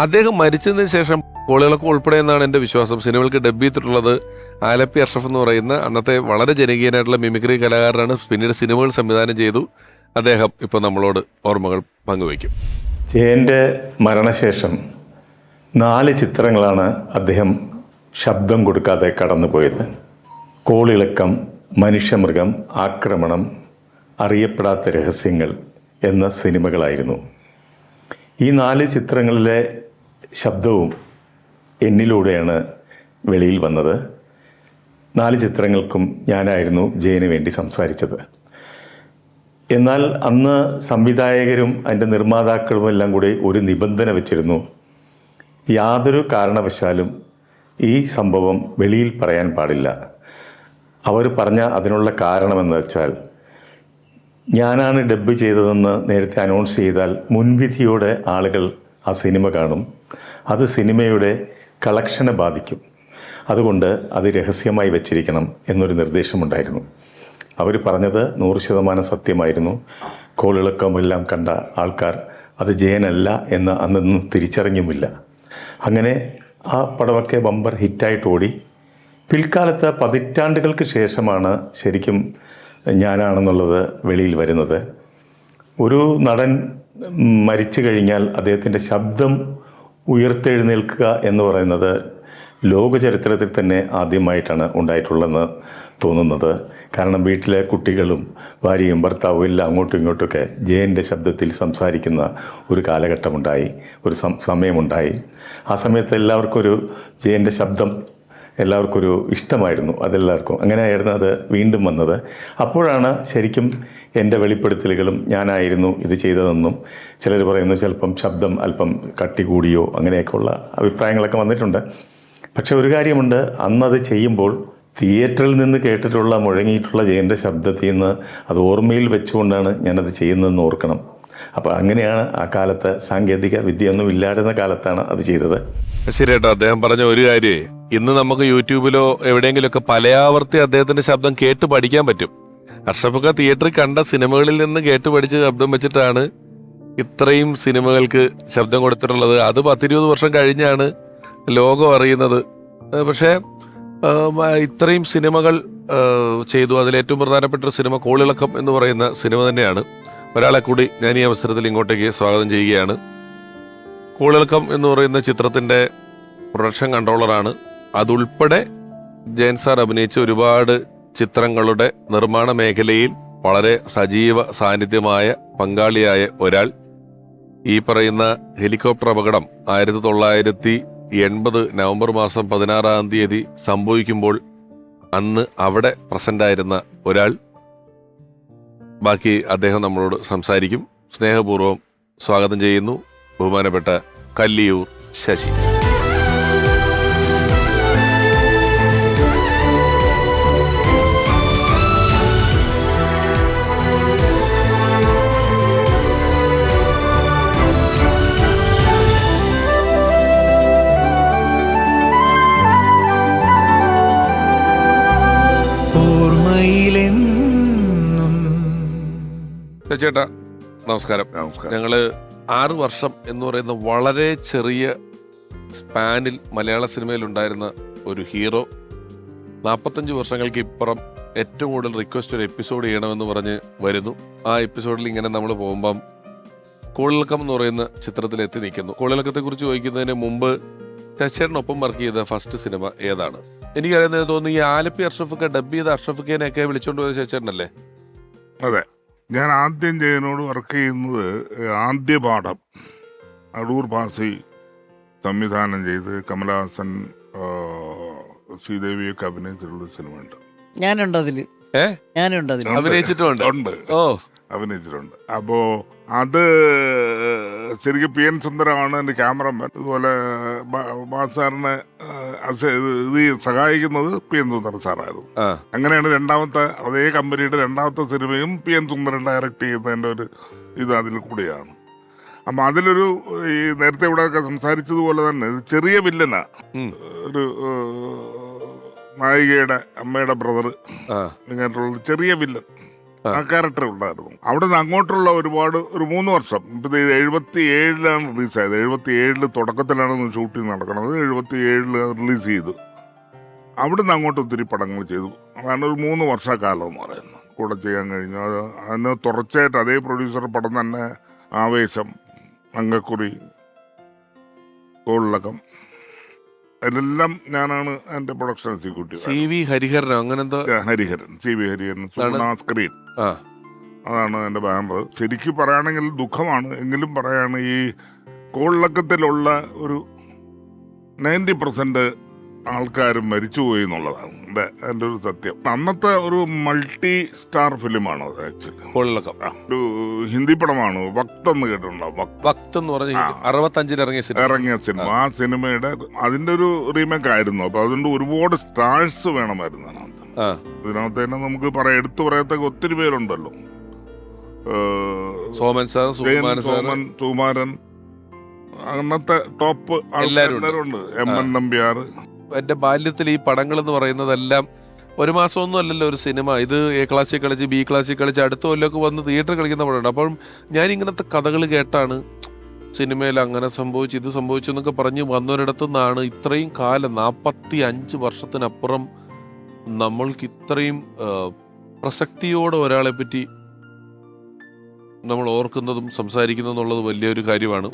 അദ്ദേഹം മരിച്ചതിന് ശേഷം കോളികളൊക്കെ ഉൾപ്പെടെ എന്നാണ് എന്റെ വിശ്വാസം. സിനിമകൾക്ക് ഡബ് ചെയ്തിട്ടുള്ളത് ആലപ്പി അർഷഫ് എന്ന് പറയുന്ന അന്നത്തെ വളരെ ജനകീയനായിട്ടുള്ള മിമിക്രി കലാകാരനാണ്. പിന്നീട് സിനിമകൾ സംവിധാനം ചെയ്തു. അദ്ദേഹം ഇപ്പോൾ നമ്മളോട് ഓർമ്മകൾ പങ്കുവയ്ക്കും. ജയന്റെ മരണശേഷം നാല് ചിത്രങ്ങളാണ് അദ്ദേഹം ശബ്ദം കൊടുക്കാതെ കടന്നുപോയത്. കോളിളക്കം മനുഷ്യമൃഗം ആക്രമണം അറിയപ്പെടാത്ത രഹസ്യങ്ങൾ എന്ന സിനിമകളായിരുന്നു. ഈ നാല് ചിത്രങ്ങളിലെ ശബ്ദവും എന്നിലൂടെയാണ് വെളിയിൽ വന്നത്. നാല് ചിത്രങ്ങൾക്കും ഞാനായിരുന്നു ജയന് വേണ്ടി സംസാരിച്ചത്. എന്നാൽ അന്ന് സംവിധായകരും അതിന്റെ നിർമ്മാതാക്കളും എല്ലാം കൂടി ഒരു നിബന്ധന വെച്ചിരുന്നു. യാതൊരു കാരണവശാലും ഈ സംഭവം വെളിയിൽ പറയാൻ പാടില്ല. അവർ പറഞ്ഞ അതിനുള്ള കാരണമെന്ന് വെച്ചാൽ ഞാനാണ് ഡബ്ബ് ചെയ്തതെന്ന് നേരത്തെ അനൗൺസ് ചെയ്താൽ മുൻവിധിയോടെ ആളുകൾ ആ സിനിമ കാണും. അത് സിനിമയുടെ കളക്ഷനെ ബാധിക്കും. അതുകൊണ്ട് അത് രഹസ്യമായി വെച്ചിരിക്കണം എന്നൊരു നിർദ്ദേശമുണ്ടായിരുന്നു. അവർ പറഞ്ഞത് നൂറ് ശതമാനം സത്യമായിരുന്നു. കോളിളക്കമെല്ലാം കണ്ട ആൾക്കാർ അത് ജയനല്ല എന്ന് അന്നൊന്നും തിരിച്ചറിഞ്ഞുമില്ല. അങ്ങനെ ആ പടമൊക്കെ ബമ്പർ ഹിറ്റായിട്ട് ഓടി. പിൽക്കാലത്ത് പതിറ്റാണ്ടുകൾക്ക് ശേഷമാണ് ശരിക്കും ഞാനാണെന്നുള്ളത് വെളിയിൽ വരുന്നത്. ഒരു നടൻ മരിച്ചു കഴിഞ്ഞാൽ അദ്ദേഹത്തിന്റെ ശബ്ദം ഉയർത്തെഴുന്നേൽക്കുക എന്ന് പറയുന്നത് ലോക ചരിത്രത്തിൽ തന്നെ ആദ്യമായിട്ടാണ് ഉണ്ടായിട്ടുള്ളതെന്ന് തോന്നുന്നത്. കാരണം വീട്ടിലെ കുട്ടികളും ഭാര്യയും ഭർത്താവും എല്ലാം അങ്ങോട്ടും ഇങ്ങോട്ടൊക്കെ ജയന്റെ ശബ്ദത്തിൽ സംസാരിക്കുന്ന ഒരു കാലഘട്ടമുണ്ടായി ഒരു സമയമുണ്ടായി. ആ സമയത്ത് എല്ലാവർക്കും ഒരു ജയന്റെ ശബ്ദം എല്ലാവർക്കും ഒരു ഇഷ്ടമായിരുന്നു അതെല്ലാവർക്കും. അങ്ങനെയായിരുന്നു അത് വീണ്ടും വന്നത്. അപ്പോഴാണ് ശരിക്കും എന്റെ വെളിപ്പെടുത്തലുകളും ഞാനായിരുന്നു ഇത് ചെയ്തതെന്നും ചിലർ പറയുന്നു ചിലപ്പം ശബ്ദം അല്പം കട്ടി കൂടിയോ അങ്ങനെയൊക്കെയുള്ള അഭിപ്രായങ്ങളൊക്കെ വന്നിട്ടുണ്ട്. പക്ഷേ ഒരു കാര്യമുണ്ട് അന്നത് ചെയ്യുമ്പോൾ തിയേറ്ററിൽ നിന്ന് കേട്ടിട്ടുള്ള മുഴങ്ങിയിട്ടുള്ള ജയന്റെ ശബ്ദത്തിൽ നിന്ന് അത് ഓർമ്മയിൽ വെച്ചുകൊണ്ടാണ് ഞാനത് ചെയ്യുന്നതെന്ന് ഓർക്കണം. അപ്പോൾ അങ്ങനെയാണ് ആ കാലത്ത് സാങ്കേതിക വിദ്യയൊന്നും ഇല്ലായിരുന്ന കാലത്താണ് അത് ചെയ്തത്. ശരി അദ്ദേഹം പറഞ്ഞ ഒരു കാര്യേ. ഇന്ന് നമുക്ക് യൂട്യൂബിലോ എവിടെയെങ്കിലും ഒക്കെ പലയാവർത്തി അദ്ദേഹത്തിന്റെ ശബ്ദം കേട്ട് പഠിക്കാൻ പറ്റും. അർഷഫൊക്കെ തിയേറ്ററിൽ കണ്ട സിനിമകളിൽ നിന്ന് കേട്ട് പഠിച്ച ശബ്ദം വെച്ചിട്ടാണ് ഇത്രയും സിനിമകൾക്ക് ശബ്ദം കൊടുത്തിട്ടുള്ളത്. അത് പത്തിരുപത് വർഷം കഴിഞ്ഞാണ് ലോകം അറിയുന്നത്. പക്ഷേ ഇത്രയും സിനിമകൾ ചെയ്തു. അതിലേറ്റവും പ്രധാനപ്പെട്ട ഒരു സിനിമ കോളിളക്കം എന്ന് പറയുന്ന സിനിമ തന്നെയാണ്. ഒരാളെ കൂടി ഞാൻ ഈ അവസരത്തിൽ ഇങ്ങോട്ടേക്ക് സ്വാഗതം ചെയ്യുകയാണ്. കോളിളക്കം എന്ന് പറയുന്ന ചിത്രത്തിന്റെ പ്രൊഡക്ഷൻ കൺട്രോളറാണ് അതുൾപ്പെടെ ജയൻ സാർ അഭിനയിച്ച ഒരുപാട് ചിത്രങ്ങളുടെ നിർമ്മാണ മേഖലയിൽ വളരെ സജീവ സാന്നിധ്യമായ പങ്കാളിയായ ഒരാൾ. ഈ പറയുന്ന ഹെലികോപ്റ്റർ അപകടം ആയിരത്തി തൊള്ളായിരത്തി എൺപത് നവംബർ മാസം പതിനാറാം തീയതി സംഭവിക്കുമ്പോൾ അന്ന് അവിടെ പ്രസന്റ് ആയിരുന്ന ഒരാൾ. ബാക്കി അദ്ദേഹം നമ്മളോട് സംസാരിക്കും. സ്നേഹപൂർവം സ്വാഗതം ചെയ്യുന്നു. ബഹുമാനപ്പെട്ട കല്ലിയൂർ ശശി. ചേട്ടാ നമസ്കാരം. നമസ്കാരം. ഞങ്ങൾ ആറ് വർഷം എന്ന് പറയുന്ന വളരെ ചെറിയ സ്പാനിൽ മലയാള സിനിമയിൽ ഉണ്ടായിരുന്ന ഒരു ഹീറോ. നാൽപ്പത്തഞ്ച് വർഷങ്ങൾക്ക് ഇപ്പുറം ഏറ്റവും കൂടുതൽ റിക്വസ്റ്റ് ഒരു എപ്പിസോഡ് ചെയ്യണമെന്ന് പറഞ്ഞ് വരുന്നു. ആ എപ്പിസോഡിൽ ഇങ്ങനെ നമ്മൾ പോകുമ്പം കോളിളക്കം എന്ന് പറയുന്ന ചിത്രത്തിൽ എത്തി നിൽക്കുന്നു. കോളിളക്കത്തെക്കുറിച്ച് ചോദിക്കുന്നതിന് മുമ്പ് ശശിയേട്ടനൊപ്പം വർക്ക് ചെയ്ത ഫസ്റ്റ് സിനിമ ഏതാണ്? എനിക്കറിയാൻ തോന്നുന്നു ഈ ആലപ്പി അർഷഫൊക്കെ ഡബ് ചെയ്ത അർഷഫൊക്കെ വിളിച്ചോണ്ട് പോയത് ശശിയേട്ടനല്ലേ അതെ. ഞാൻ ആദ്യം ജയനോട് വർക്ക് ചെയ്യുന്നത് ആദ്യ പാഠം അടൂർ ഭാസി സംവിധാനം ചെയ്ത് കമലഹാസൻ ശ്രീദേവിയൊക്കെ അഭിനയിച്ചിട്ടുള്ള സിനിമ ഉണ്ട് ഞാനുണ്ട് അതിൽ. ഞാനുണ്ട് അതിൽ. അഭിനയിച്ചിട്ടുണ്ട് ഉണ്ട്. ഓ. അഭിനയിച്ചിട്ടുണ്ട്. അപ്പോ അത് ശരിക്കും പി എൻ സുന്ദരമാണ് എന്റെ ക്യാമറമാൻ. അതുപോലെ ബാസ് സാറിനെ ഇത് സഹായിക്കുന്നത് പി എൻ സുന്ദരൻ സാറായിരുന്നു. അങ്ങനെയാണ് രണ്ടാമത്തെ അതേ കമ്പനിയുടെ രണ്ടാമത്തെ സിനിമയും പി എൻ സുന്ദരൻ ഡയറക്റ്റ് ചെയ്യുന്നതിന്റെ ഒരു ഇത് അതിൽ കൂടിയാണ്. അപ്പം അതിലൊരു ഈ നേരത്തെ ഇവിടെ ഒക്കെ സംസാരിച്ചതുപോലെ തന്നെ ചെറിയ വില്ലനാ. ഒരു നായികയുടെ അമ്മയുടെ ബ്രദർ ഇങ്ങനെയുള്ള ചെറിയ വില്ലൻ. ആ. ക്യാരക്ടർ ഉണ്ടായിരുന്നു. അവിടെ നിന്ന് അങ്ങോട്ടുള്ള ഒരുപാട് ഒരു മൂന്ന് വർഷം ഇപ്പം എഴുപത്തി ഏഴിലാണ് റിലീസ് ആയത് എഴുപത്തി ഏഴിൽ തുടക്കത്തിലാണ് ഷൂട്ടിംഗ് നടക്കുന്നത് എഴുപത്തി ഏഴിൽ റിലീസ് ചെയ്തു. അവിടെ നിന്ന് അങ്ങോട്ട് ഒത്തിരി പടങ്ങൾ ചെയ്തു. അതാണ് ഒരു മൂന്ന് വർഷക്കാലം എന്ന് പറയുന്നത്. കൂടെ ചെയ്യാൻ കഴിഞ്ഞു അത് അതിന് തുടർച്ചയായിട്ട് അതേ പ്രൊഡ്യൂസർ പടം തന്നെ ആവേശം അങ്കക്കുറി കോളിളക്കം അതിലെല്ലാം ഞാനാണ് എന്റെ പ്രൊഡക്ഷൻ എക്സിക്യൂട്ടീവ് സി വി ഹരിഹരനോ? അങ്ങനെന്തോ? Hariharan. C V Hariharan screen ആ. അതാണ് എന്റെ ബാനർ ശരിക്കും പറയുകയാണെങ്കിൽ ദുഃഖമാണ്. എങ്കിലും പറയാണ് ഈ കോളിളക്കത്തിലുള്ള ഒരു നയന്റി പെർസെന്റ് ആൾക്കാരും മരിച്ചുപോയി എന്നുള്ളതാണ്. എന്റെ എന്റെ ഒരു സത്യം. അന്നത്തെ ഒരു മൾട്ടി സ്റ്റാർ ഫിലിമാണ് അത് ആക്ച്വലി പൊള്ളക്കം ഒരു ഹിന്ദി പടമാണ്? വക്ത് എന്ന് കേട്ടിട്ടുണ്ടാവും വക്ത്. ഭക്ത് എന്ന് പറഞ്ഞ. അറുപത്തഞ്ചിൽ ഇറങ്ങിയ സിനിമ ഇറങ്ങിയ സിനിമ ആ സിനിമയുടെ അതിന്റെ ഒരു റീമേക്ക് ആയിരുന്നു. അപ്പൊ അതുകൊണ്ട് ഒരുപാട് സ്റ്റാഴ്സ് വേണമായിരുന്നു അതിനകത്ത്. ഇതിനകത്ത് തന്നെ നമുക്ക് പറയാം എടുത്തു പറയത്തക്ക ഒത്തിരി പേരുണ്ടല്ലോ. സോമൻ സാർ സോമൻ സുകുമാരൻ അങ്ങനത്തെ ടോപ്പ്. ആൾക്കാരുണ്ട് എം എൻ നമ്പ്യാർ. എന്റെ ബാല്യത്തിൽ ഈ പടങ്ങൾ എന്ന് പറയുന്നതെല്ലാം ഒരു മാസമൊന്നും അല്ലല്ലോ ഒരു സിനിമ. ഇത് എ ക്ലാസ്സിൽ കളിച്ച് ബി ക്ലാസ്സിൽ കളിച്ച് അടുത്ത കൊല്ലമൊക്കെ വന്ന് തിയേറ്ററിൽ കളിക്കുന്ന പടമുണ്ട് അപ്പം ഞാൻ ഇങ്ങനത്തെ കഥകൾ കേട്ടാണ് സിനിമയിൽ അങ്ങനെ സംഭവിച്ചു ഇത് സംഭവിച്ചു എന്നൊക്കെ പറഞ്ഞ് വന്നൊരിടത്തു നിന്നാണ് ഇത്രയും കാലം നാൽപ്പത്തി അഞ്ച് വർഷത്തിനപ്പുറം നമ്മൾക്ക് ഇത്രയും പ്രസക്തിയോടെ ഒരാളെ പറ്റി നമ്മൾ ഓർക്കുന്നതും സംസാരിക്കുന്നതും എന്നുള്ളത് വലിയൊരു കാര്യമാണ്.